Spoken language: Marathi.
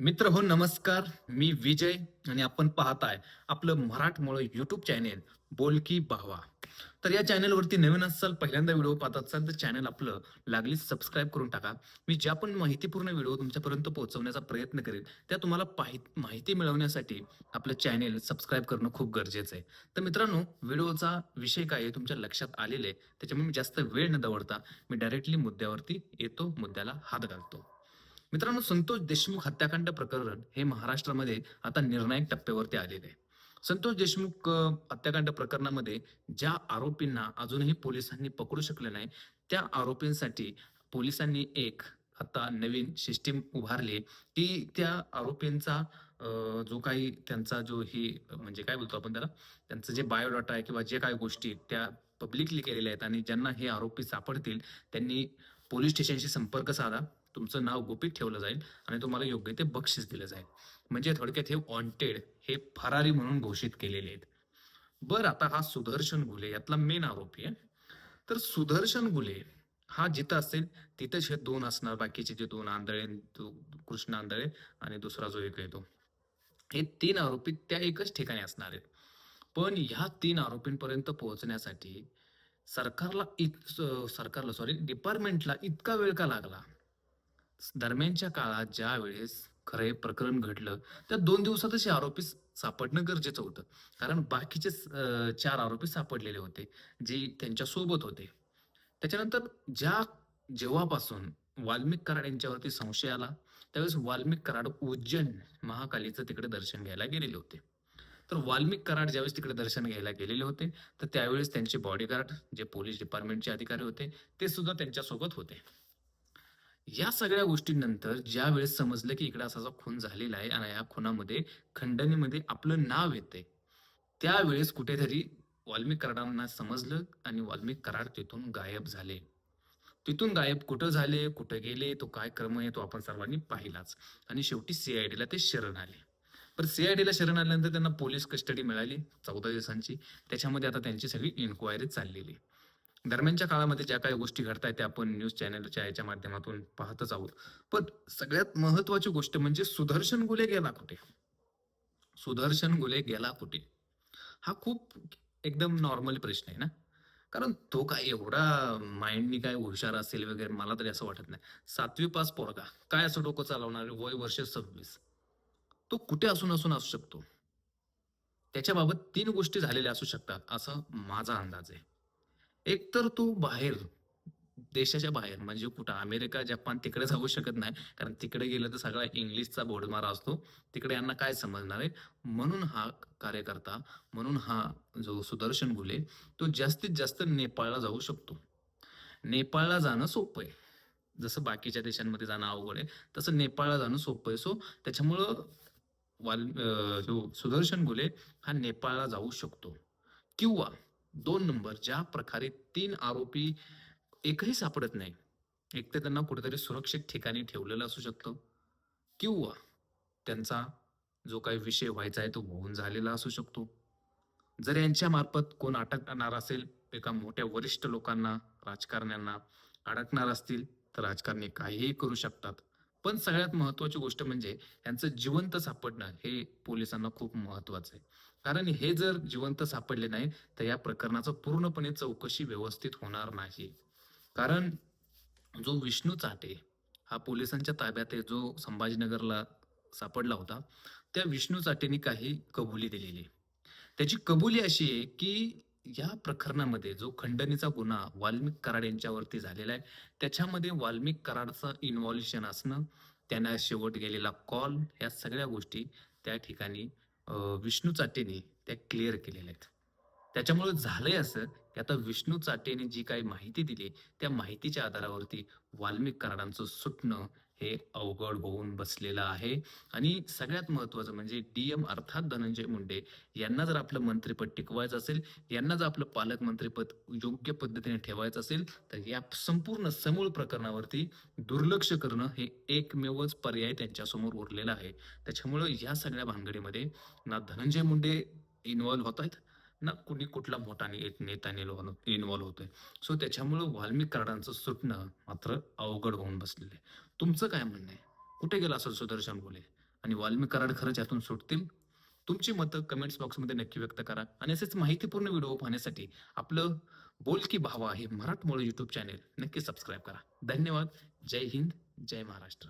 मित्र हो नमस्कार. मी विजय आणि आपण पाहताय आपलं मराठमोळं युट्यूब चॅनेल बोलकी भावा तर या चॅनेलवरती नवीन असाल पहिल्यांदा व्हिडिओ पाहत असाल तर चॅनल आपलं लागली सबस्क्राईब करून टाका. मी ज्या पण माहितीपूर्ण व्हिडिओ तुमच्यापर्यंत पोहोचवण्याचा प्रयत्न करेल त्या तुम्हाला माहिती मिळवण्यासाठी आपलं चॅनेल सबस्क्राईब करणं खूप गरजेचं आहे. तर मित्रांनो व्हिडिओचा विषय काय आहे तुमच्या लक्षात आलेले आहे त्याच्यामुळे मी जास्त वेळ न दवडता मी डायरेक्टली मुद्द्यावरती येतो मुद्द्याला हात घालतो. मित्रांनो संतोष देशमुख हत्याकांड प्रकरण हे महाराष्ट्रामध्ये आता निर्णायक टप्प्यावरती आलेले आहे. संतोष देशमुख हत्याकांड प्रकरणामध्ये ज्या आरोपींना अजूनही पोलिसांनी पकडू शकले नाही त्या आरोपींसाठी पोलिसांनी एक आता नवीन सिस्टीम उभारली की त्या आरोपींचा जो काही त्यांचा जो ही म्हणजे काय बोलतो आपण त्याला त्यांचं जे बायोडाटा आहे किंवा जे काही गोष्टी त्या पब्लिकली केलेल्या आहेत आणि ज्यांना हे आरोपी सापडतील त्यांनी पोलीस स्टेशनशी संपर्क साधा. तुमचं नाव गुपित ठेवलं जाईल आणि तुम्हाला योग्य ते बक्षीस दिलं जाईल. म्हणजे थोडक्यात हे वॉन्टेड हे फरारी म्हणून घोषित केलेले आहेत. बरं आता हा सुदर्शन गुले यातला मेन आरोपी आहे. तर सुदर्शन गुले हा जिथं असेल तिथंच हे दोन असणार. बाकीचे जे दोन आंधळे तो कृष्ण आंधळे आणि दुसरा जो एक आहे तो. हे तीन आरोपी त्या एकच ठिकाणी असणार आहेत. पण ह्या तीन आरोपींपर्यंत पोहोचण्यासाठी सरकारला इत स- सरकारला सॉरी डिपार्टमेंटला इतका वेळ का लागला? दरम्यानच्या काळात ज्या वेळेस खरं हे प्रकरण घडलं त्या दोन दिवसातच हे आरोपी सापडणं गरजेचं होतं. कारण बाकीचे चार आरोपी सापडलेले होते जे त्यांच्यासोबत होते. त्याच्यानंतर ज्या जेव्हापासून वाल्मिक कराड यांच्यावरती संशय आला त्यावेळेस वाल्मिक कराड उज्जैन महाकालीचं तिकडे दर्शन घ्यायला गेलेले होते. तर वाल्मिक कराड ज्यावेळेस तिकडे दर्शन घ्यायला गेलेले होते तर त्यावेळेस त्यांचे बॉडीगार्ड जे पोलीस डिपार्टमेंटचे अधिकारी होते ते सुद्धा त्यांच्यासोबत होते. या सगळ्या गोष्टींनंतर ज्या वेळेस समजलं की इकडे असा खून झालेला आहे आणि या खुनामध्ये खंडणीमध्ये आपलं नाव येते त्यावेळेस कुठेतरी वाल्मिक कराडांना समजलं आणि वाल्मिक कराड तिथून गायब झाले. तिथून गायब कुठं झाले कुठं गेले तो काय क्रम आहे तो आपण सर्वांनी पाहिलाच. आणि शेवटी सीआयडीला ते शरण आले. पण सीआयडीला शरण आल्यानंतर त्यांना पोलीस कस्टडी मिळाली चौदा दिवसांची. त्याच्यामध्ये आता त्यांची सगळी इन्क्वायरी चाललेली. दरम्यानच्या काळामध्ये ज्या काही गोष्टी घडतायत त्या आपण न्यूज चॅनलच्या याच्या माध्यमातून पाहतच आहोत. पण सगळ्यात महत्वाची गोष्ट म्हणजे सुदर्शन गुले गेला कुठे? सुदर्शन गुले गेला कुठे? हा खूप एकदम नॉर्मल प्रश्न आहे ना? कारण तो काय एवढा माइंडनी काय हुशार असेल वगैरे मला तरी असं वाटत नाही. सातवी पास पोरगा काय असं डोकं चालवणार वय वर्ष सव्वीस? तो कुठे असून असून असू शकतो? त्याच्याबाबत तीन गोष्टी झालेल्या असू शकतात असं माझा अंदाज आहे. एकतर तो बाहेर देशाच्या बाहेर म्हणजे कुठं? अमेरिका जपान तिकडे जाऊ शकत नाही. कारण तिकडे गेलं तर सगळा इंग्लिशचा बोर्डमारा असतो. तिकडे यांना काय समजणार आहे? म्हणून हा कार्यकर्ता म्हणून हा जो सुदर्शन गुले तो जास्तीत जास्त नेपाळला जाऊ शकतो. नेपाळला जाणं सोपं आहे. जसं बाकीच्या देशांमध्ये जाणं अवघड आहे तसं नेपाळला जाणं सोपं आहे. सो त्याच्यामुळं वाल जो सुदर्शन गुले हा नेपाळला जाऊ शकतो. किंवा दोन नंबर ज्या प्रकारे तीन आरोपी एकही सापडत नाही. एक तर त्यांना कुठेतरी सुरक्षित ठिकाणी ठेवलेलं असू शकतं किंवा त्यांचा जो काही विषय व्हायचा आहे तो होऊन झालेला असू शकतो. जर यांच्या मार्फत कोण अटकणार असेल एका मोठ्या वरिष्ठ लोकांना राजकारण्यांना अडकणार असतील तर राजकारणी काहीही करू शकतात. पण सगळ्यात महत्वाची गोष्ट म्हणजे यांचं जिवंत सापडणं हे पोलिसांना खूप महत्वाचं आहे. कारण हे जर जिवंत सापडले नाही तर या प्रकरणाचं पूर्णपणे चौकशी व्यवस्थित होणार नाही. कारण जो विष्णू चाटे हा पोलिसांच्या ताब्यात आहे जो संभाजीनगरला सापडला होता त्या विष्णू चाटेने काही कबुली दिलेली त्याची कबुली अशी आहे की या प्रकरणामध्ये जो खंडणीचा गुन्हा वाल्मिक कराड यांच्यावरती झालेला आहे त्याच्यामध्ये वाल्मिक कराडचं इन्व्हॉल्युशन असणं त्यांना शेवट गेलेला कॉल या सगळ्या गोष्टी त्या ठिकाणी विष्णू चाटेने त्या क्लिअर केलेल्या आहेत. त्याच्यामुळे झालंय असं की आता विष्णू चाटेने जी काही माहिती दिली त्या माहितीच्या आधारावरती वाल्मिक कराडांचं सुटणं हे अवघड होऊन बसलेलं आहे. आणि सगळ्यात महत्वाचं म्हणजे डीएम अर्थात धनंजय मुंडे यांना जर आपलं मंत्रिपद टिकवायचं असेल यांना जर आपलं पालकमंत्रीपद योग्य पद्धतीने ठेवायचं असेल तर या संपूर्ण समूळ प्रकरणावरती दुर्लक्ष करणं हे एकमेवच पर्याय त्यांच्यासमोर उरलेला आहे. त्याच्यामुळं या सगळ्या भानगडीमध्ये ना धनंजय मुंडे इन्व्हॉल्व्ह होत आहेत ना कुणी कुठला मोठा नेता इन्व्हॉल्व्ह होतोय. सो त्याच्यामुळं वाल्मिक कराडांचं सुटणं मात्र अवघड होऊन बसलेलं आहे. तुमचं काय म्हणणं आहे? कुठे गेलं असं सुदर्शन बोले? आणि वाल्मिक कराड खरंच यातून सुटतील? तुमची मतं कमेंट्स बॉक्समध्ये नक्की व्यक्त करा. आणि असेच माहितीपूर्ण व्हिडिओ पाहण्यासाठी आपलं बोल की भावा हे मराठमोळं युट्यूब चॅनेल नक्की सबस्क्राईब करा. धन्यवाद. जय हिंद. जय महाराष्ट्र.